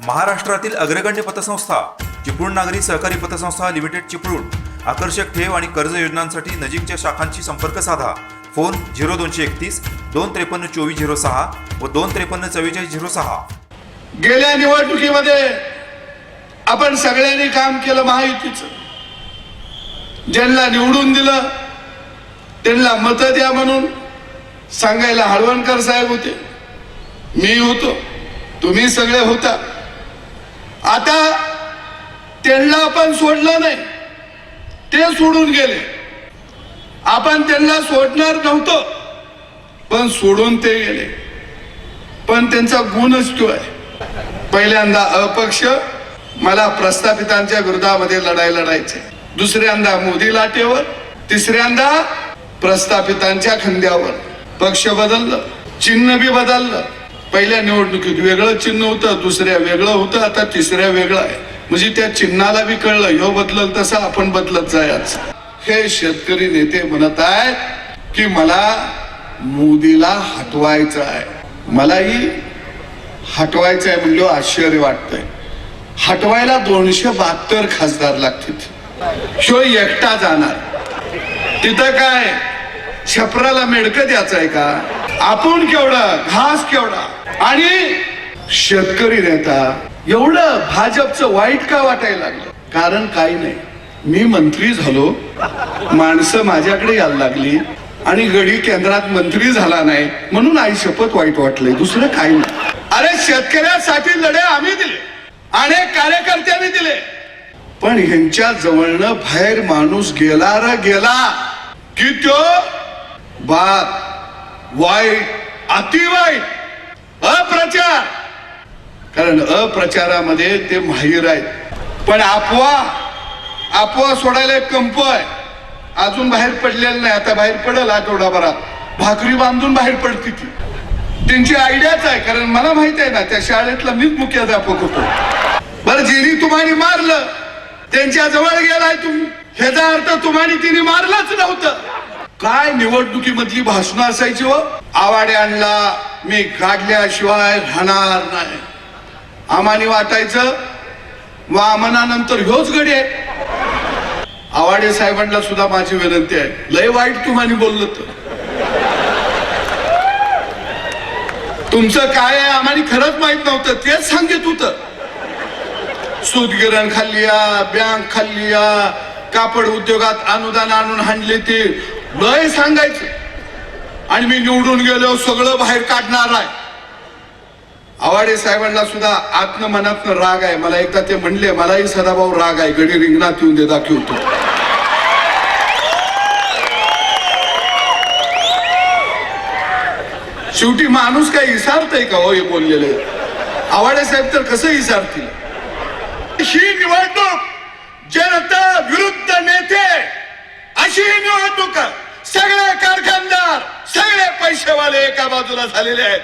महाराष्ट्रातील अग्रगण्य पतसंस्था चिपळूण नागरी सहकारी पतसंस्था लिमिटेड चिपळूण. आकर्षक ठेव आणि कर्ज योजनांसाठी नजीकच्या शाखांशी संपर्क साधा. फोन झिरो दोनशे एकतीस दोन त्रेपन्न चोवीस झिरो सहा व दोन त्रेपन्न चव्वेचाळीस झिरो सहा. गेल्या निवडणुकीमध्ये आपण सगळ्यांनी काम केलं महायुतीचं. ज्यांना निवडून दिलं त्यांना मतं द्या म्हणून सांगायला हळवणकर साहेब होते. मी होतो. तुम्ही सगळे होता. आता त्यांना आपण सोडलं नाही. ते सोडून गेले. आपण त्यांना सोडणार नव्हतो पण सोडून ते गेले. पण त्यांचा गुणच तो आहे. पहिल्यांदा अपक्ष मला प्रस्थापितांच्या विरोधामध्ये लढाई लढायचे. दुसऱ्यांदा मोदी लाटेवर तिसऱ्यांदा प्रस्थापितांच्या खांद्यावर. पक्ष बदललं चिन्ह बी बदललं. पहिल्या निवडणुकीत वेगळं चिन्ह होतं दुसऱ्या वेगळं होतं आता तिसऱ्या वेगळं आहे. म्हणजे त्या चिन्हाला बी कळलं ह्यो बदलल तसा आपण बदलत जायच. हे शेतकरी नेते म्हणत आहेत की मला मोदीला हटवायचं आहे. मलाही हटवायचं आहे म्हणलं आश्चर्य वाटतंय. हटवायला दोनशे बहात्तर खासदार लागतील. शो एकटा जाणार. तिथं काय? छपराला मेडकं द्यायचं आहे का? आपण केवढा घास केवढा? आणि शेतकरी नेता एवढं भाजपचं वाईट का वाटायला लागलं? कारण काही नाही. मी मंत्री झालो. माणसं माझ्याकडे यायला लागली. आणि गडी केंद्रात मंत्री झाला नाही. म्हणून आई शपथ वाईट वाटलंय दुसरं काही नाही. अरे शेतकऱ्यासाठी लढे आम्ही दिले. अनेक कार्यकर्त्यांनी दिले. पण ह्यांच्या जवळनं बाहेर माणूस गेला र गेला. की तो बाप. वाईट अतिवाईट अप्रचार. कारण अप्रचारामध्ये ते माहीर आहेत. पण आपवा आपवा सोडायला एक कंप आहे. अजून बाहेर पडलेलं नाही. आता बाहेर पडेल आठवडाभरात भाकरी बांधून बाहेर पडती ती. त्यांची आयडियाच आहे. कारण मला माहीत आहे ना त्या शाळेतला मीच मुख्याध्यापक होतो. बरं जिनी तुम्हाला मारलं त्यांच्या जवळ गेलाय तुम्ही. ह्याचा अर्थ तुम्हाला तिने मारलंच नव्हतं. काय निवडणुकीमधली भाषणं असायची हो? आवाड्यांना मी काढल्याशिवाय राहणार नाही. आम्हाने वाटायचं वामनानंतर ह्योच गडी आहे. आवाडे साहेबांना सुद्धा माझी विनंती आहे. लय वाईट तुम्हाला बोललं तर. तुमचं काय आहे आम्हाला खरंच माहीत नव्हतं. तेच सांगित होतं. सूतगिरण खाल्लीया बँक खाल्लीया कापड उद्योगात अनुदान आणून हाणले ते. लय सांगायचं. आणि मी निवडून गेलो सगळं बाहेर काढणार आहे. आवाडे साहेबांना सुद्धा आत्म मनातनं राग आहे. मला एकदा ते म्हणले मलाही सदाभाऊ राग आहे. गडी रिंगणात येऊन दे दाखवतो. शेवटी माणूस काय इसारतय का हो हे बोललेले? आवाडे साहेब तर कसं इसारतील ही निवडणूक जनता विरुद्ध नेते अशी ही निवडणूक सगळे कारखानदार सगळे पैसेवाले एका बाजूला झालेले आहेत.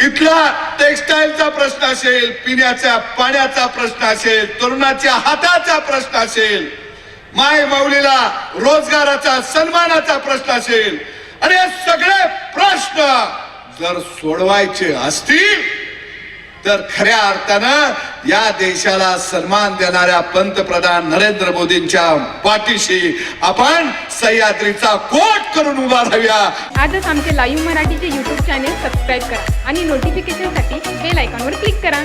इथला टेक्सटाईलचा प्रश्न असेल पिण्याच्या पाण्याचा प्रश्न असेल तरुणाच्या हाताचा प्रश्न असेल माय माऊलीला रोजगाराचा सन्मानाचा प्रश्न असेल. आणि हे सगळे प्रश्न जर सोडवायचे असतील तर खऱ्या अर्थानं या देशाला सन्मान देणाऱ्या पंतप्रधान नरेंद्र मोदींच्या पाठीशी आपण सह्याद्रीचा कोट करून उभा राहूया. आजच आमचे लाईव्ह मराठीचे युट्यूब चॅनेल सबस्क्राईब करा आणि नोटिफिकेशनसाठी बेल आयकॉनवर क्लिक करा.